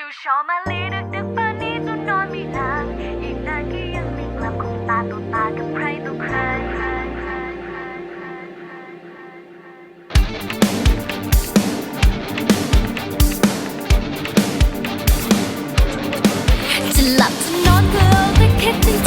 จูชอมาลีดึกดึกๆป่านนี้จนนอนไม่หลับอีกนานก็ยังไม่กลับคงตาต่อตากับใครต่อใครจะหลับจะนอนเพื่อาแต่คิดถึง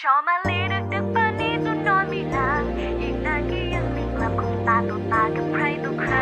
ชอมาลีดึกดึกป่านนี้จนนอนไม่หลับอีกนานก็ยังไม่กลับคงตาตัวตากับใครตัวใคร